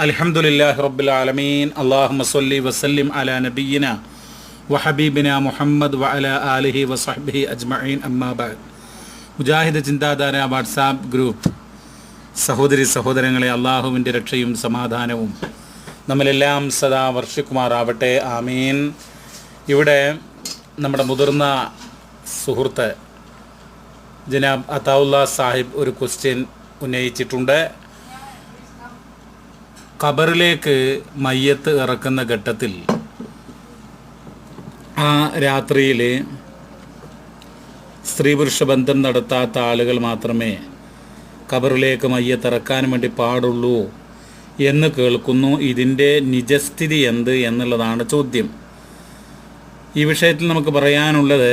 അൽഹംദുലില്ലാഹി റബ്ബിൽ ആലമീൻ. അല്ലാഹുമ്മ സല്ലി വസല്ലിം അല നബീന വഹബീബിന മുഹമ്മദ് വ അല ആലിഹി വസഹ്ബിഹി അജ്മഈൻ. അമ്മാ ബഅദ്. മുജാഹിദ് ചിന്താധാര വാട്സാപ്പ് ഗ്രൂപ്പ്. സഹോദരി സഹോദരങ്ങളെ അള്ളാഹുവിന്റെ രക്ഷയും സമാധാനവും നമ്മളെല്ലാം സദാ വർഷിക്കുമാറാവട്ടെ. ആമീൻ. ഇവിടെ നമ്മുടെ മുതിർന്ന സുഹൃത്ത് ജനാബ് അതാവുല്ല സാഹിബ് ഒരു ക്വസ്റ്റ്യൻ ഉന്നയിച്ചിട്ടുണ്ട്. ഖബറിലേക്ക് മയ്യത്ത് ഇറക്കുന്ന ഘട്ടത്തിൽ ആ രാത്രിയിൽ സ്ത്രീ പുരുഷ ബന്ധം നടത്താത്ത ആളുകൾ മാത്രമേ ഖബറിലേക്ക് മയ്യത്ത് ഇറക്കാൻ വേണ്ടി പാടുള്ളൂ എന്ന് കേൾക്കുന്നു. ഇതിന്റെ നിജസ്ഥിതി എന്ത് എന്നുള്ളതാണ് ചോദ്യം. ഈ വിഷയത്തിൽ നമുക്ക് പറയാനുള്ളത്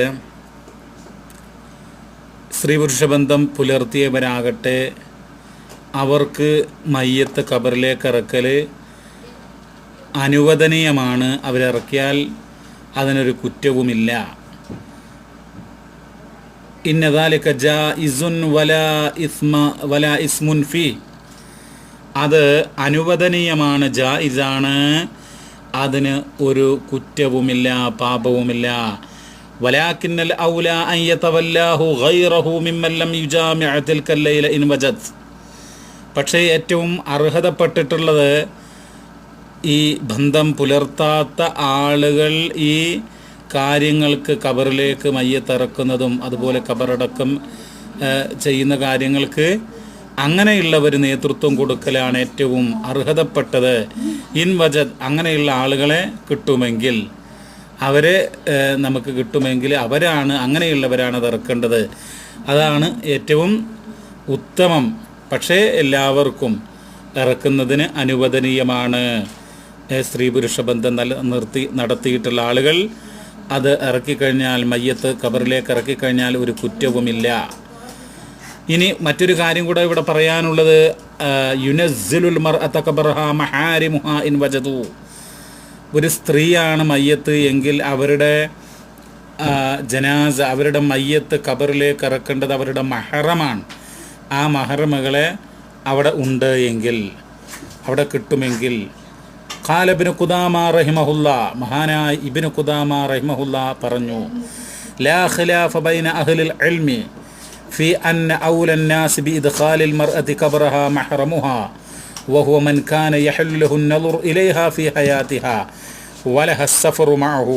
സ്ത്രീ പുരുഷ ബന്ധം പുലർത്തിയവരാകട്ടെ അവർക്ക് മയ്യത്ത് ഖബറിലേക്ക് ഇറക്കൽ അനുവദനീയമാണ്. അവരിറക്കിയാൽ അതിനൊരു കുറ്റവുമില്ല. ഇന്നതാലിക്ക ജാ ഇസുൻ വല ഇസ്മ വല ഇസ്മുൻ അത് അനുവദനീയമാണ് ജാ ഇസാണ് അതിന് ഒരു കുറ്റവുമില്ല പാപവുമില്ല. വലാക്കിന്നൽ ഔല അയ്യത്തവല്ലാഹു യതവല്ലാഹു ഗൈറഹു മിമ്മൻ ലം ഇൻവജത്ത് പക്ഷേ ഏറ്റവും അർഹതപ്പെട്ടിട്ടുള്ളത് ഈ ബന്ധം പുലർത്താത്ത ആളുകൾ ഈ കാര്യങ്ങൾക്ക് കബറിലേക്ക് മയ്യത്തിറക്കുന്നതും അതുപോലെ കബറടക്കം ചെയ്യുന്ന കാര്യങ്ങൾക്ക് അങ്ങനെയുള്ളവർ നേതൃത്വം കൊടുക്കലാണ് ഏറ്റവും അർഹതപ്പെട്ടത്. ഇൻ വജദ് അങ്ങനെയുള്ള ആളുകളെ കിട്ടുമെങ്കിൽ അവരെ നമുക്ക് കിട്ടുമെങ്കിൽ അവരാണ് അങ്ങനെയുള്ളവരാണ് അത് ഇറക്കേണ്ടത്. അതാണ് ഏറ്റവും ഉത്തമം. പക്ഷേ എല്ലാവർക്കും ഇറക്കുന്നതിന് അനുവദനീയമാണ്. സ്ത്രീ പുരുഷ ബന്ധം നല്ല നിർത്തി നടത്തിയിട്ടുള്ള ആളുകൾ അത് ഇറക്കിക്കഴിഞ്ഞാൽ മയ്യത്ത് കബറിലേക്ക് ഇറക്കിക്കഴിഞ്ഞാൽ ഒരു കുറ്റവുമില്ല. ഇനി മറ്റൊരു കാര്യം കൂടെ ഇവിടെ പറയാനുള്ളത് ഖബറഹ മഹാരിമുഹ ഇൻ വജതു ഒരു സ്ത്രീയാണ് മയ്യത്ത് എങ്കിൽ അവരുടെ ജനാസ അവരുടെ മയ്യത്ത് കബറിലേക്ക് ഇറക്കേണ്ടത് അവരുടെ മഹറമാണ്. ആ മഹറമകളെ അവിടെ ഉണ്ട് എങ്കിൽ അവിടെ കിട്ടുമെങ്കിൽ ഖാലബിന് കുദാമ റഹിമഹുല്ല മഹാനായ ഇബിന് കുദാമ റഹിമഹുല്ല പറഞ്ഞു ലാ ഖിലാഫ ബൈന അഹ്ലിൽ ഇൽമി في أن أولى الناس بإدخال المرأة قبرها محرمها وهو من كان يحل له النظر إليها في حياتها ولها السفر معه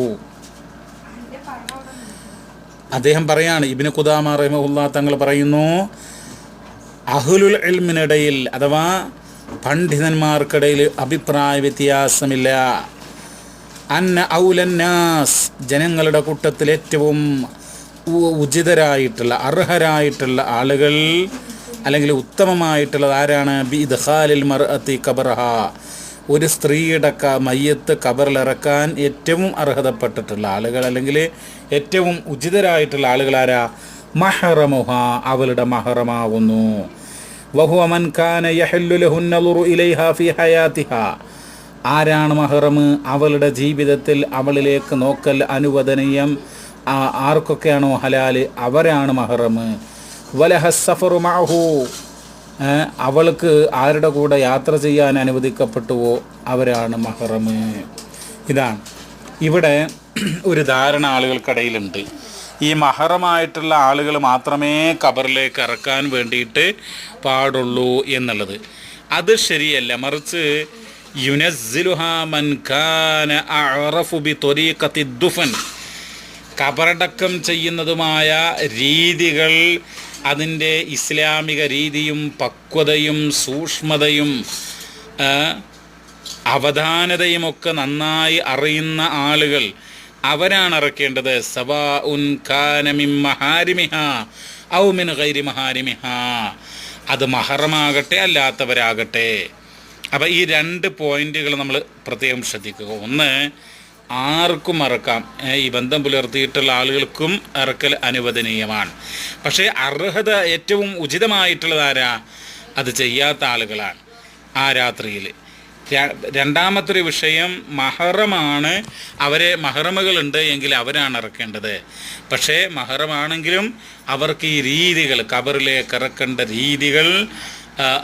അദ്ദേഹം പറയാണ് ഇബിന് കുദാമ റഹിമഹുല്ല തങ്ങൾ പറയുന്നു അഹുലുൽ ഇൽമിനിടയിൽ അഥവാ പണ്ഡിതന്മാർക്കിടയിൽ അഭിപ്രായ വ്യത്യാസമില്ല. അന്ന ഔലന്നാസ് ജനങ്ങളുടെ കൂട്ടത്തിൽ ഏറ്റവും ഉചിതരായിട്ടുള്ള അർഹരായിട്ടുള്ള ആളുകൾ അല്ലെങ്കിൽ ഉത്തമമായിട്ടുള്ളത് ആരാണ്? ബി ഇദ്ഖാലിൽ മർഅത്തി കബർഹ ഒരു സ്ത്രീയുടെ ക മയ്യത്ത് കബറിലിറക്കാൻ ഏറ്റവും അർഹതപ്പെട്ടിട്ടുള്ള ആളുകൾ അല്ലെങ്കിൽ ഏറ്റവും ഉചിതരായിട്ടുള്ള ആളുകളാരാ മഹറമുഹ അവളുടെ മഹറമാവുന്നു. ആരാണ് മഹറമ്? അവളുടെ ജീവിതത്തിൽ അവളിലേക്ക് നോക്കൽ അനുവദനീയം. ആർക്കൊക്കെയാണോ ഹലാൽ? അവരാണ് മഹറമ്. വലഹ സഫറു മഅഹു. അവൾക്ക് ആരുടെ കൂടെ യാത്ര ചെയ്യാൻ അനുവദിക്കപ്പെട്ടുവോ അവരാണ് മഹറമ്. ഇതാണ്. ഇവിടെ ഒരു ധാരണ ആളുകൾക്കിടയിലുണ്ട്. ഈ മഹറമായിട്ടുള്ള ആളുകൾ മാത്രമേ കബറിലേക്ക് ഇറക്കാൻ വേണ്ടിയിട്ട് പാടുള്ളൂ എന്നുള്ളത്. അത് ശരിയല്ല. മറിച്ച് കബറടക്കം ചെയ്യുന്നതുമായ രീതികൾ അതിന്റെ ഇസ്ലാമിക രീതിയും പക്വതയും സൂക്ഷ്മതയും അവധാനതയുമൊക്കെ നന്നായി അറിയുന്ന ആളുകൾ അവരാണ് അറക്കേണ്ടത് സവാ ഉൻ കാനമി മഹാരിമിഹ ഔമിൻ മിൻ ഗൈരി മഹാരിമിഹ. അത് മഹറമാകട്ടെ അല്ലാത്തവരാകട്ടെ. അപ്പം ഈ രണ്ട് പോയിന്റുകൾ നമ്മൾ പ്രത്യേകം ശ്രദ്ധിക്കുക. ഒന്ന് ആർക്കും അറക്കാം. ഈ ബന്ധം പുലർത്തിയിട്ടുള്ള ആളുകൾക്കും ഇറക്കൽ അനുവദനീയമാണ്. പക്ഷേ അർഹത ഏറ്റവും ഉചിതമായിട്ടുള്ളത് ആരാ? അത് ചെയ്യാത്ത ആളുകളാണ് ആ രാത്രിയിൽ. രണ്ടാമത്തൊരു വിഷയം മഹറമാണ്. അവരെ മഹറമുകളുണ്ട് എങ്കിൽ അവരാണ് ഇറക്കേണ്ടത്. പക്ഷേ മഹറമാണെങ്കിലും അവർക്ക് ഈ രീതികൾ കബറിലേക്ക് ഇറക്കേണ്ട രീതികൾ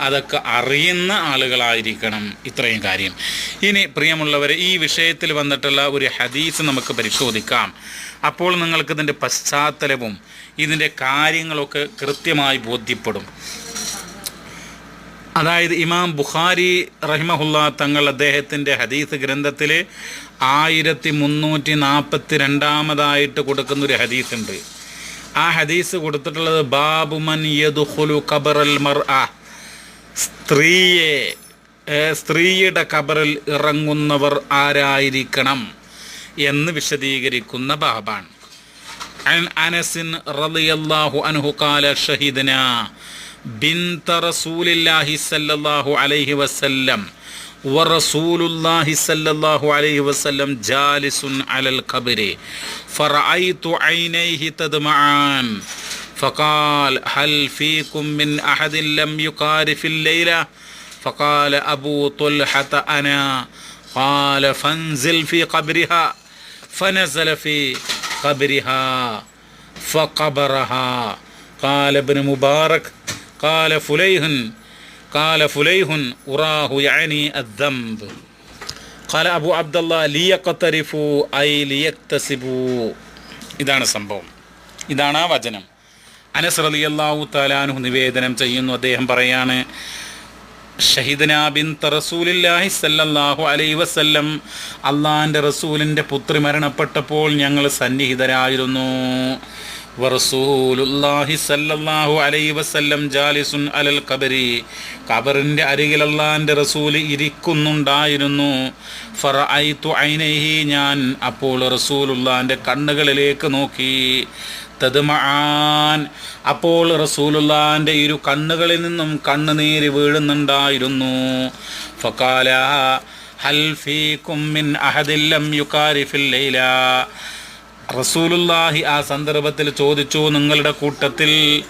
അതൊക്കെ അറിയുന്ന ആളുകളായിരിക്കണം. ഇത്രയും കാര്യം. ഇനി പ്രിയമുള്ളവരെ ഈ വിഷയത്തിൽ വന്നിട്ടുള്ള ഒരു ഹദീസ് നമുക്ക് പരിശോധിക്കാം. അപ്പോൾ നിങ്ങൾക്ക് ഇതിന്റെ പശ്ചാത്തലവും ഇതിന്റെ കാര്യങ്ങളൊക്കെ കൃത്യമായി ബോധ്യപ്പെടും. അതായത് ഇമാം ബുഖാരി റഹിമഹുല്ല തങ്ങൾ അദ്ദേഹത്തിന്റെ ഹദീസ് ഗ്രന്ഥത്തിൽ ആയിരത്തി മുന്നൂറ്റി നാൽപ്പത്തി രണ്ടാമതായിട്ട് കൊടുക്കുന്നൊരു ഹദീസുണ്ട്. ആ ഹദീസ് കൊടുത്തിട്ടുള്ളത് ബാബുമൻ യദുഹുലു ഖബറൽ മർ ആ സ്ത്രീയെ സ്ത്രീയുടെ കബറിൽ ഇറങ്ങുന്നവർ ആരായിരിക്കണം എന്ന് വിശദീകരിക്കുന്ന ബാബാണ്. അനസിൻ റളിയല്ലാഹു അൻഹു ഖാല ഷഹീദന. بنت رسول الله صلى الله عليه وسلم. ورسول الله صلى الله عليه وسلم جالس على القبر. فرأيت عينيه تدمعان. فقال هل فيكم من أحد لم يقارف الليلة؟ فقال أبو طلحة أنا. قال فانزل في قبرها. فنزل في قبرها. فقبرها. قال ابن مبارك കാല ഫുലൈഹുൻ കാല ഫുലൈഹുൻ ഉറാഹു യാനി അദ്ദംബ് കാല അബു അബ്ദല്ല ലിയക്കത്തരിഫു ഐ ലിയക്തസിബു ഇതാണ് സംഭവം. ഇതാണ് ആ വചനം. അനസ് റലിയല്ലാഹു താലാനു നിവേദനം ചെയ്യുന്നു. അദ്ദേഹം പറയാണ് ഷഹിദന ബിൻ റസൂലില്ലാഹി സല്ലല്ലാഹു അലൈ വസല്ലം അള്ളാഹിന്റെ റസൂലിന്റെ പുത്രി മരണപ്പെട്ടപ്പോൾ ഞങ്ങൾ സന്നിഹിതരായിരുന്നു. വറസൂലുല്ലാഹി സല്ലല്ലാഹു അലൈഹി വസല്ലം ജാലിസുൻ അലൽ ഖബരി. ഖബറിന്റെ അരികിൽ അള്ളാഹിന്റെ റസൂൽ ഇരിക്കുന്നുണ്ടായിരുന്നു. ഫറഅയ്തു ഐനൈഹി ഞാൻ അപ്പോൾ റസൂലുള്ളാഹിന്റെ കണ്ണുകളിലേക്ക് നോക്കി. തദ്മആൻ അപ്പോൾ റസൂലുള്ളാന്റെ ഇരു കണ്ണുകളിൽ നിന്നും കണ്ണുനീര് വീഴുന്നുണ്ടായിരുന്നു. ഫക്കാല ഹൽ ഫീകും മിൻ അഹദില്ലം ലം ലൈല. റസൂലുള്ളാഹി ആ സന്ദർഭത്തിൽ ചോദിച്ചു നിങ്ങളുടെ കൂട്ടത്തിൽ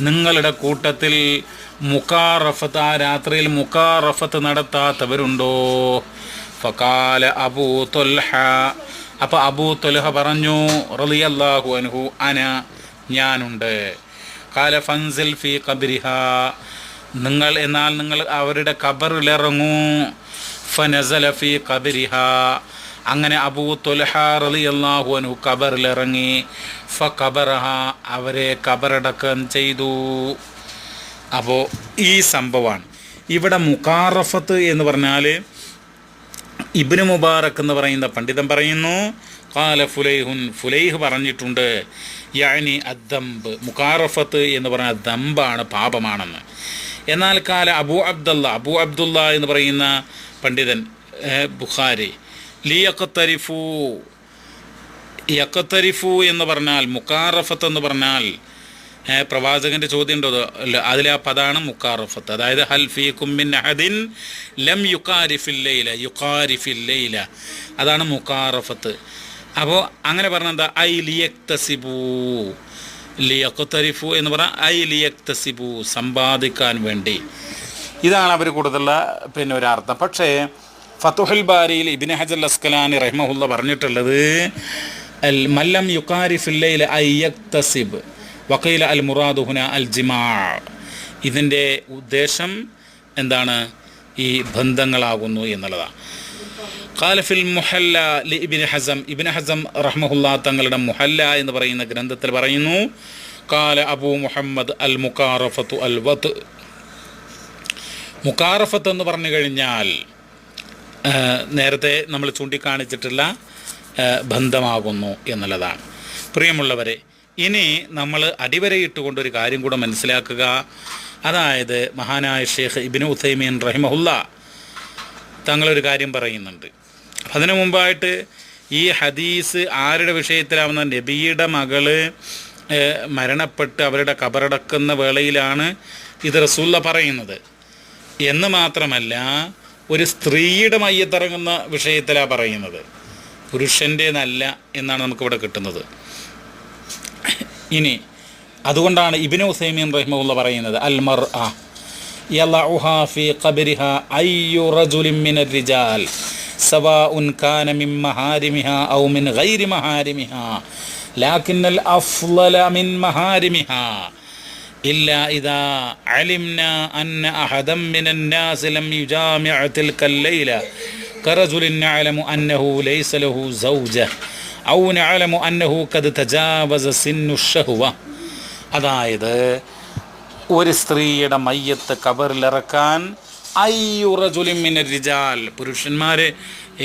നിങ്ങളുടെ കൂട്ടത്തിൽ മുക്കാറഫത്ത് ആ രാത്രിയിൽ മുക്കാറഫത്ത് നടത്താത്തവരുണ്ടോ? ഫകാല അബൂ തൊൽഹ. അപ്പോൾ അബൂ തൊൽഹ പറഞ്ഞു റളിയല്ലാഹു അൻഹു അന ഞാനുണ്ട്. കാല ഫൻസിൽ ഫി കബിരിഹ നിങ്ങൾ എന്നാൽ നിങ്ങൾ അവരുടെ കബറിലിറങ്ങൂ ഫനസല ഫി കബരിഹ അങ്ങനെ അബൂ തൊലഹാറലി അള്ളാഹു അനു കബറിലിറങ്ങി ഫ കബറഹ അവരെ കബറടക്കം ചെയ്തു. അപ്പോൾ ഈ സംഭവമാണ് ഇവിടെ മുക്കാറഫത്ത് എന്ന് പറഞ്ഞാൽ ഇബിന് മുബാറക് എന്ന് പറയുന്ന പണ്ഡിതൻ പറയുന്നു കാല ഫുലൈഹുൻ ഫുലൈഹ് പറഞ്ഞിട്ടുണ്ട്. യാനി അദ്ദംബ് മുക്കാറഫത്ത് എന്ന് പറഞ്ഞാൽ ദമ്പാണ് പാപമാണെന്ന്. എന്നാൽ കാല അബു അബ്ദുള്ള അബു അബ്ദുള്ള എന്ന് പറയുന്ന പണ്ഡിതൻ ബുഖാരി ലിയക്കത്തരിഫു യക്കത്തരിഫു എന്ന് പറഞ്ഞാൽ മുക്കാറഫത്ത് എന്ന് പറഞ്ഞാൽ പ്രവാചകന്റെ ചോദ്യം ഉണ്ടോ അതിലെ ആ പദാണ് മുക്കാറഫത്ത് അതായത് ഹൽഫി കുമ്മിൻ അഹദിൻ ലം യുക്കാരിഫില്ലയില യുക്കാരിഫില്ലയില അതാണ് മുക്കാറഫത്ത് അപ്പോൾ അങ്ങനെ പറഞ്ഞ എന്താ? ഐ ലിയക്തസിബു. ലിയക്തരിഫു എന്ന് പറഞ്ഞാൽ ഐ ലിയക്തസിബു സമ്പാദിക്കാൻ വേണ്ടി. ഇതാണ് അവർ കൂടുതലുള്ള പിന്നെ ഒരു അർത്ഥം പക്ഷേ ഫത്തുഹുൽ ബാരിയിൽ ഇബിൻ ഹജൽ അസ്കലാനി റഹ്മഹുല്ല പറഞ്ഞിട്ടുള്ളത് അൽ മല്ലം യുക്കാരിഫില്ലയിൽ അയ്യക്തസിബ് യക്തസിബ് വക്കീല അൽ മുറാദുഹുന അൽ ജിമാ. ഇതിന്റെ ഉദ്ദേശം എന്താണ്? ഈ ബന്ധങ്ങളാകുന്നു എന്നുള്ളതാണ്. ഖാലഫിൽ മുഹല്ല ലി ഇബിൻ ഹസം ഇബിൻ ഹസം റഹ്മുല്ല തങ്ങളുടെ മുഹല്ല എന്ന് പറയുന്ന ഗ്രന്ഥത്തിൽ പറയുന്നു കാല അബു മുഹമ്മദ് അൽ മുക്കാറഫത്തു അൽ വത്ത് മുക്കാറഫത്ത് എന്ന് പറഞ്ഞു കഴിഞ്ഞാൽ നേരത്തെ നമ്മൾ ചൂണ്ടിക്കാണിച്ചിട്ടുള്ള ബന്ധമാകുന്നു എന്നുള്ളതാണ്. പ്രിയമുള്ളവരെ ഇനി നമ്മൾ അടിവരയിട്ടുകൊണ്ട് ഒരു കാര്യം കൂടെ മനസ്സിലാക്കുക. അതായത് മഹാനായ ഷേഖ് ഇബിന് ഉസൈമീൻ റഹിമഹുല്ല തങ്ങളൊരു കാര്യം പറയുന്നുണ്ട്. അതിനു മുമ്പായിട്ട് ഈ ഹദീസ് ആരുടെ വിഷയത്തിലാവുന്ന നബിയുടെ മകൾ മരണപ്പെട്ട് അവരുടെ കബറടക്കുന്ന വേളയിലാണ് ഇത് റസൂല്ല പറയുന്നത്. എന്ന് മാത്രമല്ല ഒരു സ്ത്രീയുടെ മയ്യത്തിറങ്ങുന്ന വിഷയത്തിലാണ് പറയുന്നത്. പുരുഷന്റേതല്ല എന്നാണ് നമുക്കിവിടെ കിട്ടുന്നത്. ഇനി അതുകൊണ്ടാണ് ഇബിന് ഹുസൈമീൻ റഹ്മുള്ള പറയുന്നത് അൽമർ ആ യലഉഹാഫി അയ്യു റജുലിൻ മിനർ ഔ മിൻ ഗൈരി അഫ്ളല മിൻ إلا إذا علمنا أن أحدا من الناس لم يجامع تلك الليلة كرجل نعلم أنه ليس له زوجة أو نعلم أنه قد تجاوز سن الشهوة അതായത് ഒരു സ്ത്രീയുടെ മയ്യത്ത് കബറിലിറക്കാൻ അയ്യുറജുലിമിന റിജാൽ പുരുഷന്മാരെ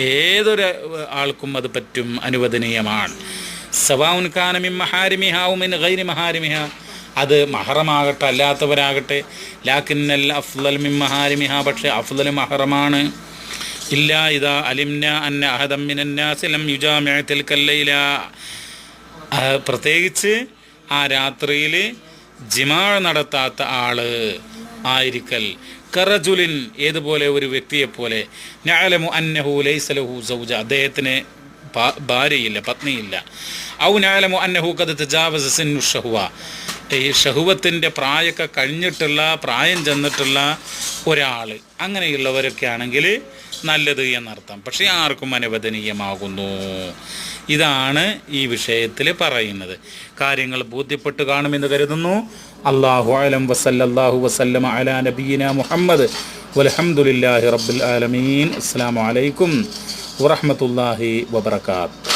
ഏതൊരു ആൾക്കും അത് പറ്റും അനുവദനീയമാണ് സവാഉൻ കാനമിൻ മഹാരിമിഹാവുമിൻ ഗൈരി മഹാരിമിഹ അത് മഹറമാകട്ടെ അല്ലാത്തവരാകട്ടെ. ലാക്കിന്നൽ അഫ്ലൽ മിൻ മഹാരിമിഹ പക്ഷേ അഫ്ലൽ മഹറമാണ്. ഇല്ല ഇതാ അലിംന അന്ന അഹദം മിനന്നാസിലം കല്ലയില പ്രത്യേകിച്ച് ആ രാത്രിയിൽ ജിമാ നടത്താത്ത ആൾ ആയിരിക്കൽ. കറജുലിൻ ഏതുപോലെ ഒരു വ്യക്തിയെപ്പോലെ. ഞാലമു അന്നഹു ലൈസലഹു സൗജ. അദ്ദേഹത്തിന് ഭാര്യയില്ല പത്നിയില്ല. ഔ ഞാലമു അന്നഹു കത് സിന്നു ഷഹുവ ഈ ഷഹുവത്തിന്റെ പ്രായമൊക്കെ കഴിഞ്ഞിട്ടുള്ള പ്രായം ചെന്നിട്ടുള്ള ഒരാൾ അങ്ങനെയുള്ളവരൊക്കെ ആണെങ്കിൽ നല്ലത് എന്നർത്ഥം. പക്ഷേ ആർക്കും അനുവദനീയമാകുന്നു. ഇതാണ് ഈ വിഷയത്തിൽ പറയുന്നത്. കാര്യങ്ങൾ ബോധ്യപ്പെട്ട് കാണുമെന്ന് കരുതുന്നു. അള്ളാഹു അലം വസല്ലാഹു വസല്ലമ അല നബീന മുഹമ്മദ്. വലഹമുല്ലാഹി റബ്ബുൽ ആലമീൻ. അസ്സാം വലൈക്കും വറഹമത്തല്ലാഹി വബർക്കാത്ത്